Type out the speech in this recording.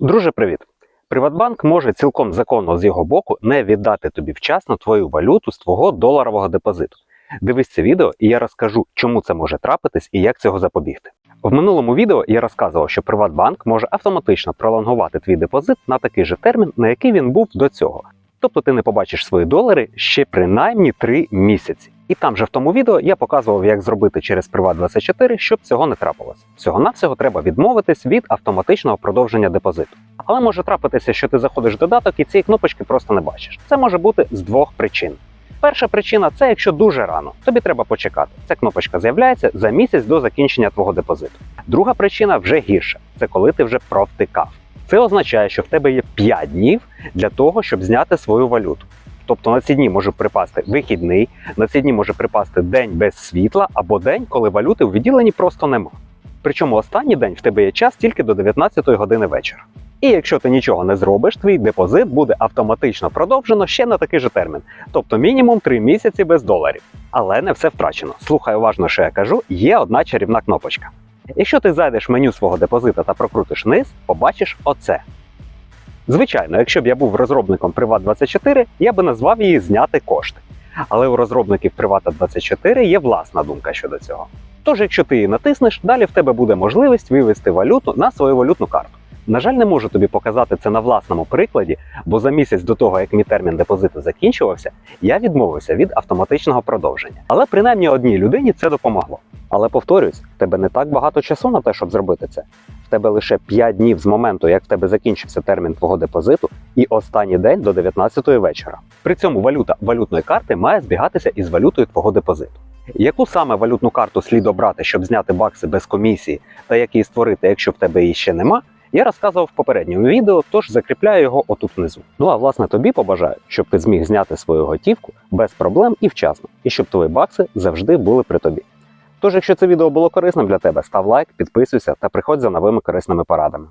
Друже, привіт! Приватбанк може цілком законно з його боку не віддати тобі вчасно твою валюту з твого доларового депозиту. Дивись це відео, і я розкажу, чому це може трапитись і як цього запобігти. В минулому відео я розказував, що Приватбанк може автоматично пролонгувати твій депозит на такий же термін, на який він був до цього. Тобто ти не побачиш свої долари ще принаймні 3 місяці. І там же в тому відео я показував, як зробити через Приват24, щоб цього не трапилось. Всього-навсього треба відмовитись від автоматичного продовження депозиту. Але може трапитися, що ти заходиш в додаток і цієї кнопочки просто не бачиш. Це може бути з двох причин. Перша причина це якщо дуже рано, тобі треба почекати. Ця кнопочка з'являється за місяць до закінчення твого депозиту. Друга причина вже гірша це коли ти вже провтикав. Це означає, що в тебе є 5 днів для того, щоб зняти свою валюту. Тобто на ці дні може припасти вихідний, на ці дні може припасти день без світла або день, коли валюти у відділенні просто нема. Причому останній день в тебе є час тільки до 19 години вечора. І якщо ти нічого не зробиш, твій депозит буде автоматично продовжено ще на такий же термін, тобто мінімум 3 місяці без доларів. Але не все втрачено. Слухай уважно, що я кажу, є одна чарівна кнопочка. Якщо ти зайдеш в меню свого депозита та прокрутиш вниз, побачиш оце. Звичайно, якщо б я був розробником Privat24, я би назвав її зняти кошти. Але у розробників Privata24 є власна думка щодо цього. Тож, якщо ти її натиснеш, далі в тебе буде можливість вивести валюту на свою валютну карту. На жаль, не можу тобі показати це на власному прикладі, бо за місяць до того, як мій термін депозиту закінчувався, я відмовився від автоматичного продовження. Але принаймні одній людині це допомогло. Але повторюсь, в тебе не так багато часу на те, щоб зробити це. В тебе лише 5 днів з моменту, як в тебе закінчився термін твого депозиту, і останній день до 19-ї вечора. При цьому валюта валютної карти має збігатися із валютою твого депозиту. Яку саме валютну карту слід обрати, щоб зняти бакси без комісії, та як її створити, якщо в тебе її ще нема, я розказував в попередньому відео, тож закріпляю його отут внизу. Ну а власне тобі побажаю, щоб ти зміг зняти свою готівку без проблем і вчасно, і щоб твої бакси завжди були при тобі. Тож, якщо це відео було корисним для тебе, став лайк, підписуйся та приходь за новими корисними порадами.